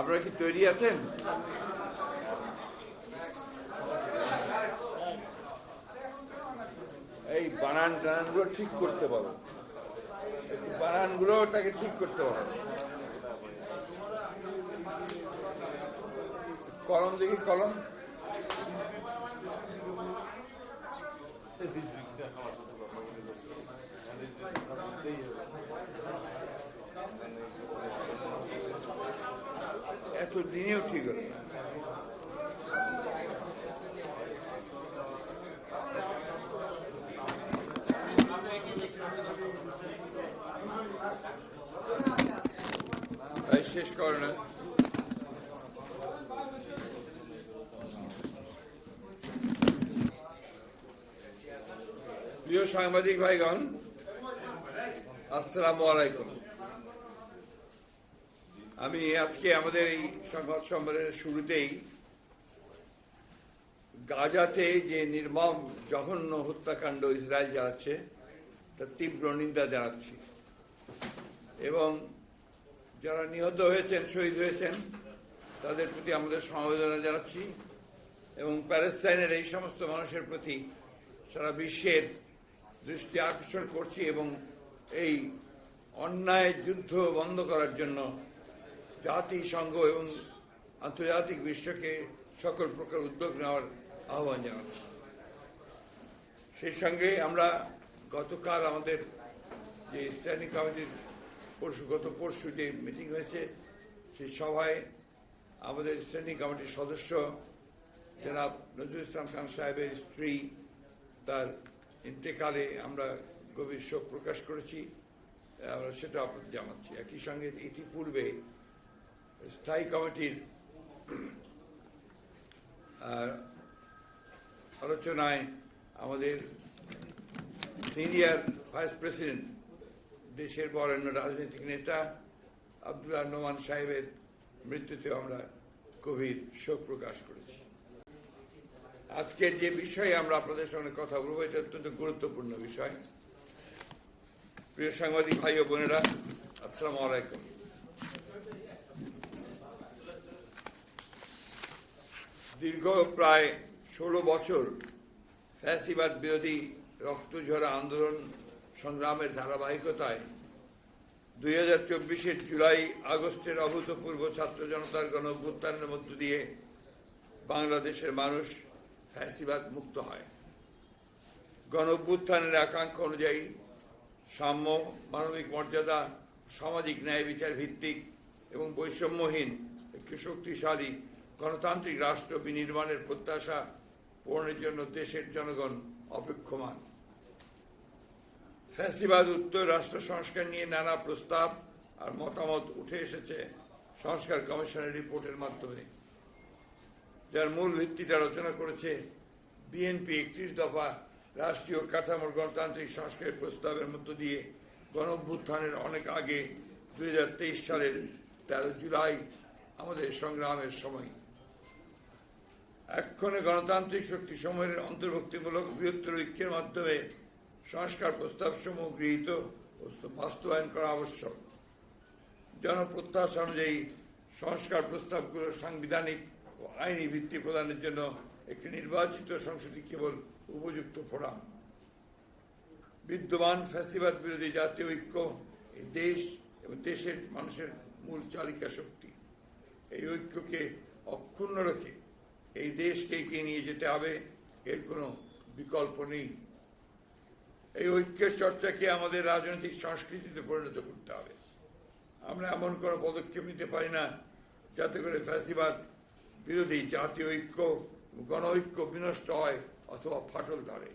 আপনারা কি তৈরি আছেন? এই বানান টানানগুলো ঠিক করতে পারো। বানানগুলো তাকে ঠিক করতে পারো। কলম দেখি, কলম। এত দিনেও ঠিক হলো শেষ করে না। প্রিয় সাংবাদিক ভাইগণ আসসালামু আলাইকুম। আমি আজকে আমাদের এই সংবাদ সম্মেলনের শুরুতেই গাজাতে যে নির্মম, জঘন্য হত্যাকাণ্ড ইসরায়েল চালাচ্ছে, তার তীব্র নিন্দা জানাচ্ছি। এবং যারা নিহত হয়েছেন, শহীদ হয়েছেন, তাদের প্রতি আমাদের সমবেদনা জানাচ্ছি। এবং প্যালেস্তাইনের এই সমস্ত মানুষের প্রতি সারা বিশ্বের দৃষ্টি আকর্ষণ করছি এবং এই অন্যায় যুদ্ধ বন্ধ করার জন্য জাতিসংঘ এবং আন্তর্জাতিক বিশ্বকে সকল প্রকার উদ্যোগ নেওয়ার আহ্বান জানাচ্ছি। সেই সঙ্গে আমরা গতকাল আমাদের যে স্ট্যান্ডিং কমিটির পরশু, গত পরশু যে মিটিং হয়েছে, সেই সভায় আমাদের স্ট্যান্ডিং কমিটির সদস্য জনাব নজরুল ইসলাম খান সাহেবের স্ত্রী, তার ইন্তেকালে আমরা গভীর শোক প্রকাশ করেছি। আমরা সেটা আপনাদের জানাচ্ছি। একই সঙ্গে ইতিপূর্বে স্থায়ী কমিটির আলোচনায় আমাদের সিনিয়র ভাইস প্রেসিডেন্ট দেশের বরেণ্য রাজনৈতিক নেতা আব্দুল্লাহ নোমান সাহেবের মৃত্যুতে আমরা গভীর শোক প্রকাশ করেছি আজকের যে বিষয়ে আমরা আপনাদের সঙ্গে কথা বলব এটা অত্যন্ত গুরুত্বপূর্ণ বিষয় প্রিয় সাংবাদিক ভাই ও বোনেরা আসসালামু আলাইকুম দীর্ঘ প্রায় ষোলো বছর ফ্যাসিবাদ বিরোধী রক্তঝরা আন্দোলন সংগ্রামের ধারাবাহিকতায় দুই হাজার চব্বিশের জুলাই আগস্টের অভূতপূর্ব ছাত্র জনতার গণ অভ্যুত্থানের মধ্য দিয়ে বাংলাদেশের মানুষ ফ্যাসিবাদ মুক্ত হয়। গণ অভ্যুত্থানের আকাঙ্ক্ষা অনুযায়ী সাম্য, মানবিক মর্যাদা, সামাজিক ন্যায় বিচার ভিত্তিক এবং বৈষম্যহীন একটি শক্তিশালী গণতান্ত্রিক রাষ্ট্র বিনির্মাণের প্রত্যাশা পূরণের জন্য দেশের জনগণ অপেক্ষমান। ফ্যাসিবাদ, উত্তর রাষ্ট্র সংস্কার নিয়ে নানা প্রস্তাব আর মতামত উঠে এসেছে সংস্কার কমিশনের রিপোর্টের মাধ্যমে। যার মূল ভিত্তিটা রচনা করেছে বিএনপি একত্রিশ দফা রাষ্ট্রীয় কাঠামোর গণতান্ত্রিক সংস্কারের প্রস্তাবের মধ্য দিয়ে গণভ্যুত্থানের অনেক আগে দু হাজার তেইশ সালের তেরো জুলাই আমাদের সংগ্রামের সময়। এক্ষণে গণতান্ত্রিক শক্তি সময়ের অন্তর্ভুক্তিমূলক বৃহত্তর ঐক্যের মাধ্যমে সংস্কার প্রস্তাব সমূহ গৃহীত বাস্তবায়ন করা আবশ্যক। জনপ্রত্যাশা অনুযায়ী সংস্কার প্রস্তাবগুলো সাংবিধানিক ও আইনি ভিত্তি প্রদানের জন্য একটি নির্বাচিত সংসদই কেবল উপযুক্ত ফোরাম। বিদ্যমান ফ্যাসিবাদ বিরোধী জাতীয় ঐক্য এই দেশ এবং দেশের মানুষের মূল চালিকা শক্তি। এই ঐক্যকে অক্ষুণ্ণ রেখে এই দেশকে এগিয়ে নিয়ে যেতে হবে, এর কোনো বিকল্প নেই। এই ঐক্যের চর্চাকে আমাদের রাজনৈতিক সংস্কৃতিতে পরিণত করতে হবে। আমরা এমন কোনো পদক্ষেপ নিতে পারি না, যাতে করে ফ্যাসিবাদ বিরোধী জাতীয় ঐক্য, গণ ঐক্য বিনষ্ট হয় অথবা ফাটল ধরে।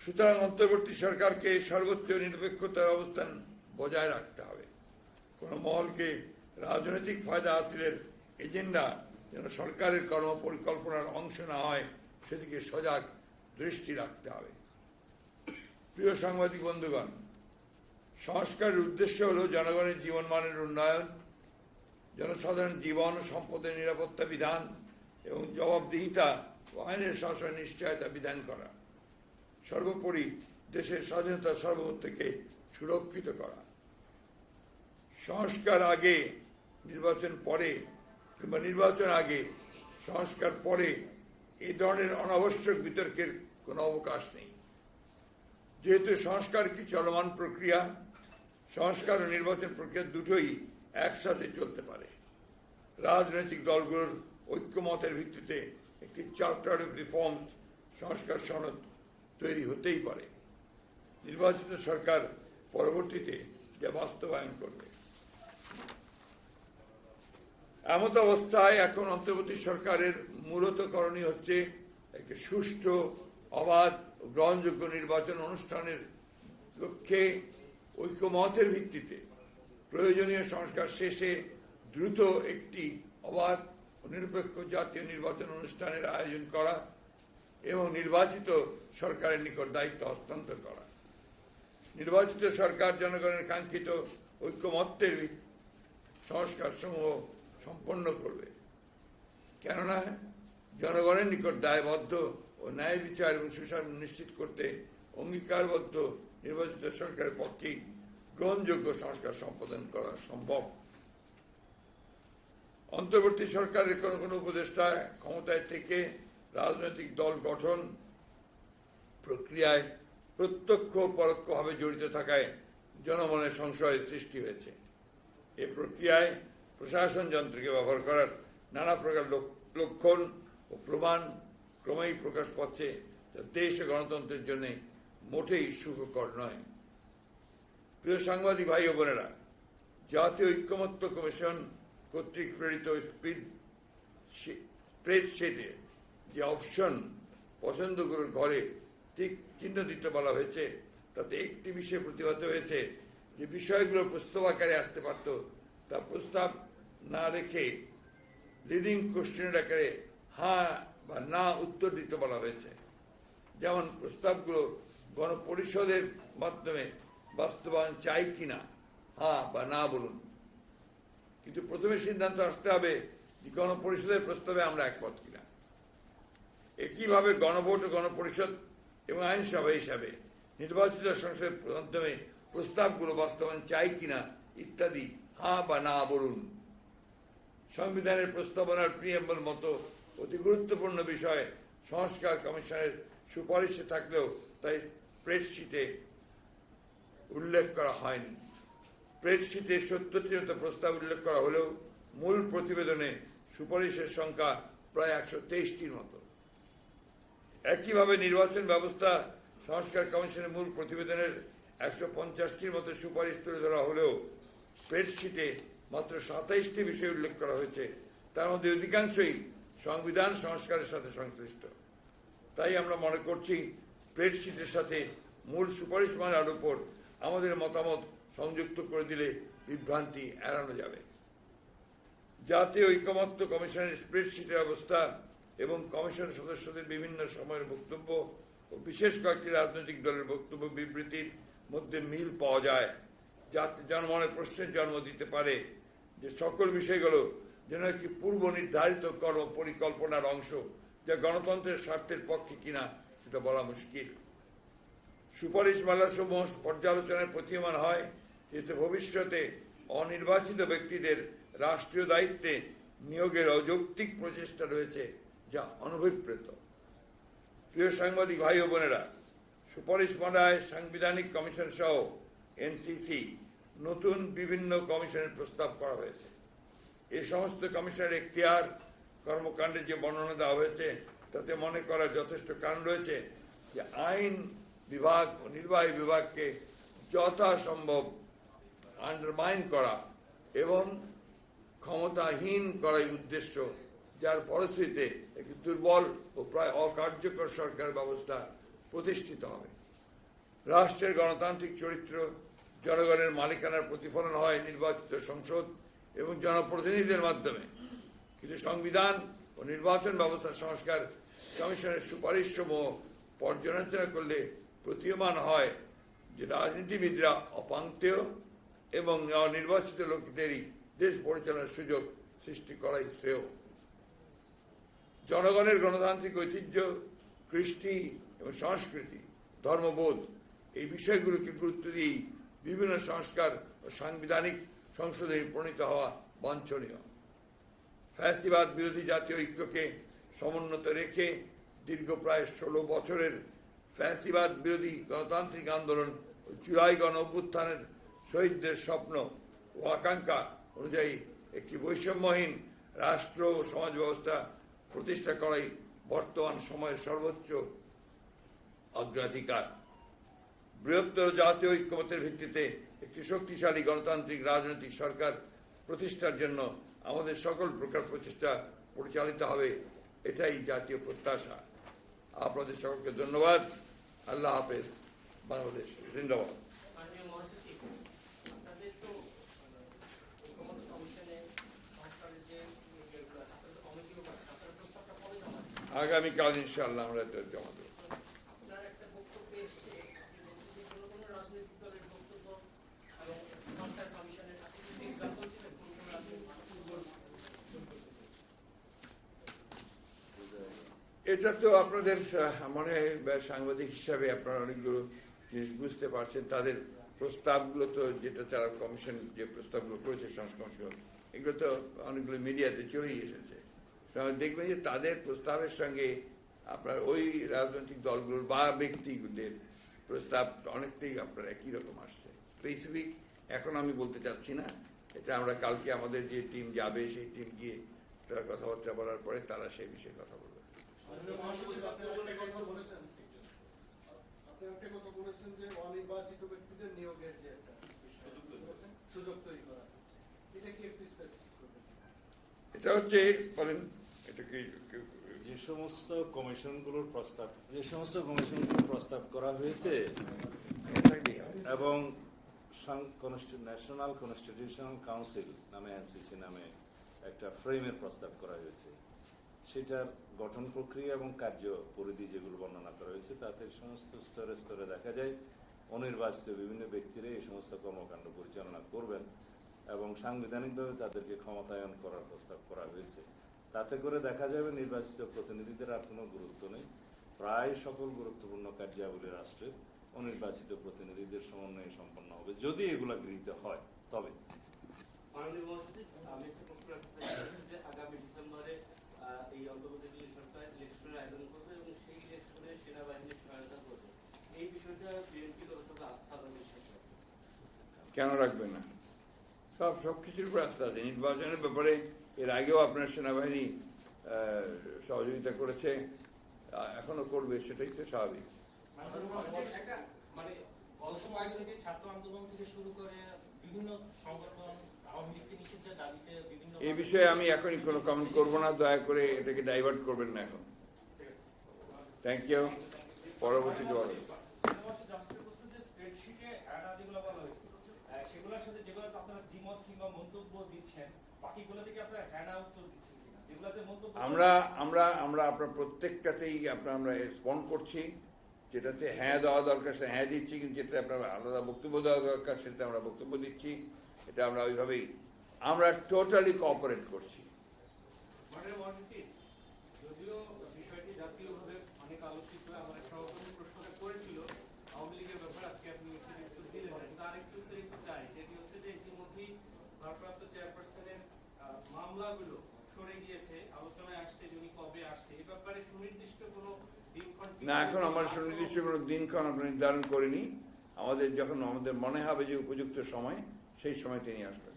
সুতরাং অন্তর্বর্তী সরকারকে সর্বোচ্চ নিরপেক্ষতার অবস্থান বজায় রাখতে হবে। কোন মহলকে রাজনৈতিক ফায়দা হাসিলের এজেন্ডা যেন সরকারের কর্ম পরিকল্পনার অংশ না হয়, সেদিকে সজাগ দৃষ্টি রাখতে হবে। প্রিয় সাংবাদিক বন্ধুগণ, সংস্কারের উদ্দেশ্য হল জনগণের জীবনমানের উন্নয়ন জনসাধারণ জীবন ও সম্পদের নিরাপত্তা বিধান এবং জবাবদিহিতা ও আইনের শাসন নিশ্চয়তা বিধান করা। সর্বোপরি দেশের স্বাধীনতা সার্বভৌমত্বকে সুরক্ষিত করা। সংস্কার আগে, নির্বাচন পরে কিংবা নির্বাচন আগে সংস্কার পরে এই ধরনের অনাবশ্যক বিতর্কের কোনো অবকাশ নেই। যেহেতু সংস্কার কি চলমান প্রক্রিয়া, সংস্কার ও নির্বাচন প্রক্রিয়া দুটোই একসাথে চলতে পারে। রাজনৈতিক দলগুলোর ঐক্যমতের ভিত্তিতে একটি চার্টার অফ রিফর্ম সংস্কার সনদ তৈরি হতেই পারে। নির্বাচিত সরকার পরবর্তীতে যা বাস্তবায়ন করবে এমত অবস্থায় এখন অন্তর্বর্তী সরকারের মূলত করণীয় হচ্ছে একটি সুষ্ঠু, অবাধ গ্রহণযোগ্য নির্বাচন অনুষ্ঠানের লক্ষ্যে ঐক্যমতের ভিত্তিতে প্রয়োজনীয় সংস্কার শেষে দ্রুত একটি অবাধ নিরপেক্ষ জাতীয় নির্বাচন অনুষ্ঠানের আয়োজন করা এবং নির্বাচিত সরকারের নিকট দায়িত্ব হস্তান্তর করা। নির্বাচিত সরকার জনগণের কাঙ্ক্ষিত ঐক্যমত্যের ভিত- সংস্কার সমূহ সম্পন্ন করবে। কেননা জনগণের নিকট দায়বদ্ধ ও ন্যায় বিচার এবং সুশাসন নিশ্চিত করতে অঙ্গীকারবদ্ধ নির্বাচিত সরকারের পক্ষেই গ্রহণযোগ্য সংস্কার সম্পাদন করা সম্ভব। অন্তর্বর্তী সরকারের কোনো কোনো উপদেষ্টা ক্ষমতায় থেকে রাজনৈতিক দল গঠন প্রক্রিয়ায় প্রত্যক্ষ পরোক্ষভাবে জড়িত থাকায় জনমনের সংশয়ের সৃষ্টি হয়েছে। এ প্রক্রিয়ায় প্রশাসন যন্ত্রকে ব্যবহার করার নানা প্রকার লক্ষণ ও প্রমাণ ক্রমেই প্রকাশ পাচ্ছে যা দেশ ও গণতন্ত্রের জন্য মোটেই সুখকর নয়। প্রিয় সাংবাদিক ভাই ও বোনেরা, জাতীয় ঐক্যমত্য কমিশন কর্তৃক প্রেরিত স্পিড স্প্রেডশিটে যে অপশন পছন্দগুলোর ঘরে ঠিক চিহ্ন দিতে বলা হয়েছে, তাতে একটি বিষয়ে প্রতিবাদ হয়েছে যে বিষয়গুলো প্রস্তাব আকারে আসতে পারত, তা প্রস্তাব না রেখে লিডিং কোশ্চেনের আকারে হ্যাঁ বা না উত্তর দিতে বলা হয়েছে। যেমন প্রস্তাবগুলো গণপরিষদের মাধ্যমে বাস্তবায়ন চাই কিনা হ্যাঁ বা না বলুন। কিন্তু প্রথমে সিদ্ধান্ত আসতে হবে যে গণপরিষদের প্রস্তাবে আমরা একমত কিনা। একইভাবে গণভোট গণপরিষদ এবং আইনসভা হিসাবে নির্বাচিত সংসদের মাধ্যমে প্রস্তাবগুলো বাস্তবায়ন চাই কিনা ইত্যাদি হ্যাঁ বা না বলুন। সংবিধানের প্রস্তাবনার প্রিয়াম্বল মতো অতি গুরুত্বপূর্ণ বিষয় সংস্কার কমিশনের সুপারিশে থাকলেও তাই স্প্রেডশিটে উল্লেখ করা হয়নি। স্প্রেডশিটে সত্তরটি মতো প্রস্তাব উল্লেখ করা হলেও মূল প্রতিবেদনে সুপারিশের সংখ্যা প্রায় একশো তেইশটির মতো। একইভাবে নির্বাচন ব্যবস্থা সংস্কার কমিশনের মূল প্রতিবেদনের একশো পঞ্চাশটির মতো সুপারিশ তুলে ধরা হলেও স্প্রেডশিটে মাত্র সাতাইশটি বিষয় উল্লেখ করা হয়েছে। তার মধ্যে অধিকাংশই সংবিধান সংস্কারের সাথে সংশ্লিষ্ট। তাই আমরা মনে করছি স্প্রেডশিটের সাথে মূল সুপারিশ মানার উপর আমাদের মতামত সংযুক্ত করে দিলে বিভ্রান্তি এড়ানো যাবে। জাতীয় ঐকমত্য কমিশনের স্প্রেডশিটের অবস্থা এবং কমিশন সদস্যদের বিভিন্ন সময়ের বক্তব্য ও বিশেষ কয়েকটি রাজনৈতিক দলের বক্তব্য বিবৃতির মধ্যে মিল পাওয়া যায়। যাতে জনমনের প্রশ্নের জন্ম দিতে পারে যে সকল বিষয়গুলো যেন একটি পূর্ব নির্ধারিত কর্ম পরিকল্পনার অংশ, যা গণতন্ত্রের স্বার্থের পক্ষে কিনা সেটা বলা মুশকিল। সুপারিশ মালাসমূহ পর্যালোচনায় প্রতীয়মান হয় যেতে ভবিষ্যতে অনির্বাচিত ব্যক্তিদের রাষ্ট্রীয় দায়িত্বে নিয়োগের অযৌক্তিক প্রচেষ্টা রয়েছে, যা অনভিপ্রেত। প্রিয় সাংবাদিক ভাই ও বোনেরা, সুপারিশ মালায় সাংবিধানিক কমিশন সহ এনসিসি নতুন বিভিন্ন কমিশনের প্রস্তাব করা হয়েছে। এই সমস্ত কমিশনের এখতিয়ার, কর্মকাণ্ডের যে বর্ণনা দেওয়া হয়েছে, তাতে মনে করার যথেষ্ট কারণ রয়েছে যে আইন বিভাগ ও নির্বাহী বিভাগকে যথাসম্ভব আন্ডারমাইন করা এবং ক্ষমতাহীন করাই উদ্দেশ্য, যার ফলশ্রুতিতে একটি দুর্বল ও প্রায় অকার্যকর সরকার ব্যবস্থা প্রতিষ্ঠিত হবে। রাষ্ট্রের গণতান্ত্রিক চরিত্র জনগণের মালিকানার প্রতিফলন হয় নির্বাচিত সংসদ এবং জনপ্রতিনিধিদের মাধ্যমে। কিন্তু সংবিধান ও নির্বাচন ব্যবস্থা সংস্কার কমিশনের সুপারিশ সমূহ পর্যালোচনা করলে প্রতীয়মান হয় যে রাজনীতিবিদরা অপাঙ্ক্তেয় এবং নির্বাচিত লোকদেরই দেশ পরিচালনার সুযোগ সৃষ্টি করাই শ্রেয়। জনগণের গণতান্ত্রিক ঐতিহ্য, কৃষ্টি এবং সংস্কৃতি, ধর্মবোধ এই বিষয়গুলোকে গুরুত্ব দিয়েই বিভিন্ন সংস্কার ও সাংবিধানিক সংসদে প্রণীত হওয়া বাঞ্ছনীয়। ফ্যাসিবাদ বিরোধী জাতীয় ঐক্যকে সমুন্নত রেখে দীর্ঘ প্রায় ষোলো বছরের ফ্যাসিবাদ বিরোধী গণতান্ত্রিক আন্দোলন ও জুলাই গণ অভ্যুত্থানের শহীদদের স্বপ্ন ও আকাঙ্ক্ষা অনুযায়ী একটি বৈষম্যহীন রাষ্ট্র ও সমাজ ব্যবস্থা প্রতিষ্ঠা করাই বর্তমান সময়ের সর্বোচ্চ অগ্রাধিকার। বৃহত্তর জাতীয় ঐক্যমতের ভিত্তিতে একটি শক্তিশালী গণতান্ত্রিক রাজনৈতিক সরকার প্রতিষ্ঠার জন্য আমাদের সকল প্রকার প্রচেষ্টা পরিচালিত হবে এটাই জাতীয় প্রত্যাশা। আপনাদের সকলকে ধন্যবাদ। আল্লাহ হাফেজ। বাংলাদেশ। জিন্দাবাদ। আগামীকাল মহাসচিব আপনাদের তো ঐক্যমত্য কমিশনে সংস্কারের যে ইয়েগুলো আছে আপনাদের তো কমিটিও আছে আপনার প্রস্তাবটা কবে জমা দেবেন? আগামীকাল ইনশাআল্লাহ আমরা এটা জমা দেবো আপনার একটা বক্তব্য এসছে আপনি বলছেন যে কোনো কোনো রাজনৈতিক দলের বক্তব্য এবং সংস্কার কমিশনের আপনি যদি এক্সাম্পল দিলেন কোন কোন রাজনৈতিক দল এটা তো আপনাদের মনে হয় সাংবাদিক হিসাবে আপনারা অনেকগুলো জিনিস বুঝতে পারছেন। তাদের প্রস্তাবগুলো তো, যেটা তারা কমিশন, যে প্রস্তাবগুলো করেছে সংস্কার এগুলো তো অনেকগুলো মিডিয়াতে চলেই এসেছে। দেখবেন যে তাদের প্রস্তাবের সঙ্গে আপনার ওই রাজনৈতিক দলগুলোর বা ব্যক্তিদের প্রস্তাব অনেকটাই আপনার একই রকম আসছে। স্পেসিফিক এখন আমি বলতে চাচ্ছি না। এটা আমরা কালকে আমাদের যে টিম যাবে, সেই টিম গিয়ে তারা কথাবার্তা বলার পরে তারা সেই বিষয়ে কথা বলবে। আপনি একটা কথা বলেছেন। আপনি একটা কথা বলেছেন যে অনির্বাচিত ব্যক্তিদের নিয়োগের যে একটা সুযোগ তৈরি করা। এটা কি একটু স্পেসিফিক করবেন? এটা হচ্ছে বলেন এটা কি- যে সমস্ত কমিশনগুলোর প্রস্তাব যে সমস্ত কমিশনগুলোর প্রস্তাব করা হয়েছে এবং ন্যাশনাল কনস্টিটিউশনাল কাউন্সিল নামে এনসিসি নামে একটা ফ্রেমের প্রস্তাব করা হয়েছে। সেটার গঠন প্রক্রিয়া এবং কার্য পরিধি যেগুলো বর্ণনা করা হয়েছে, তাতে সমস্ত স্তরে স্তরে দেখা যায়, অনির্বাচিত বিভিন্ন ব্যক্তিরা এই সমস্ত কর্মকাণ্ড পরিচালনা করবেন এবং সাংবিধানিকভাবে তাদেরকে ক্ষমতায়ন করার প্রস্তাব করা হয়েছে। তাতে করে দেখা যাবে নির্বাচিত প্রতিনিধিদের আর কোনো গুরুত্ব নেই। প্রায় সকল গুরুত্বপূর্ণ কার্যাবলী রাষ্ট্রের অনির্বাচিত প্রতিনিধিদের সমন্বয়ে সম্পন্ন হবে। যদি এগুলা গৃহীত হয়, তবে। মাননীয় মহাসচিব আমি একটা প্রশ্ন রাখতে চাই যে আগামী ডিসেম্বরে আহ, এই অন্তর্বর্তীকালীন সরকার ইলেকশনের আয়োজন করবে এবং সেই ইলেকশনে সেনাবাহিনীর সহায়তা করবে এই বিষয়টা বিএনপি কতটা আস্থা বা বিশ্বাস রাখে? কেন রাখবে না? সব সব কিছুর উপর আস্থা আছে। নির্বাচনের ব্যাপারে এর আগেও আপনার সেনাবাহিনী সহযোগিতা করেছে এখনও করবে সেটাই তো স্বাভাবিক। এই বিষয়ে আমি এখনই কোনো কমেন্ট করব না দয়া করে এটাকে ডাইভার্ট করবেন না এখন। থ্যাংক ইউ পরবর্তীতে বলো স্প্রেডশিটে অ্যাডা যেগুলো বলা হয়েছে আহ, সেগুলোর সাথে যেগুলোতে আপনারা দ্বিমত কিংবা মন্তব্য দিচ্ছেন বাকিগুলো থেকে আপনারা হ্যাঁ উত্তর দিচ্ছেন আমরা আমরা আমরা আপনার প্রত্যেকটাতেই আপনার আমরা রেসপন্ড করছি। যেটাতে হ্যাঁ দেওয়া দরকার সে হ্যাঁ দিচ্ছি কিন্তু যেটা আপনার আলাদা বক্তব্য দেওয়া দরকার সেটা আমরা বক্তব্য দিচ্ছি। এটা আমরা ওইভাবেই আমরা টোটালি কোঅপারেট করছি। যদিও বিষয়টি জাতীয়ভাবে অনেক আলোচিত আমার এক সহকর্মী প্রশ্নটা করেছিল আওয়ামী লীগের ব্যাপারে আজকে আপনি সেটি উত্তর দিলেন না কিন্তু আরেকটি উত্তর একটু চাই সেটি হচ্ছে যে ইতিমধ্যেই ভারপ্রাপ্ত চেয়ারপারসনের আহ, মামলাগুলো সরে গিয়েছে, আলোচনায় আসছে যে উনি কবে আসছে। এই ব্যাপারে সুনির্দিষ্ট কোনো না, এখন আমার? সুনির্দিষ্ট কোনো দিনক্ষণ আমরা নির্ধারণ করিনি। আমাদের যখন আমাদের মনে হবে যে উপযুক্ত সময়, সেই সময় তিনি আসবেন।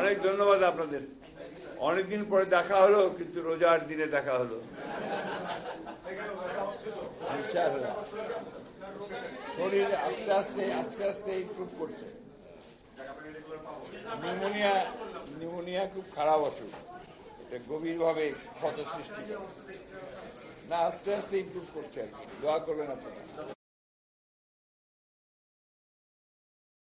অনেক ধন্যবাদ আপনাদের। অনেকদিন পরে দেখা হলো, কিন্তু রোজার দিনে দেখা হলো। শরীর আস্তে আস্তে আস্তে আস্তে ইমপ্রুভ করছে। নিউমোনিয়া নিউমোনিয়া খুব খারাপ অসুখ। এটা গভীরভাবে ক্ষত সৃষ্টি না, আস্তে আস্তে ইমপ্রুভ করছে আর কি। দোয়া করবেন আপনারা।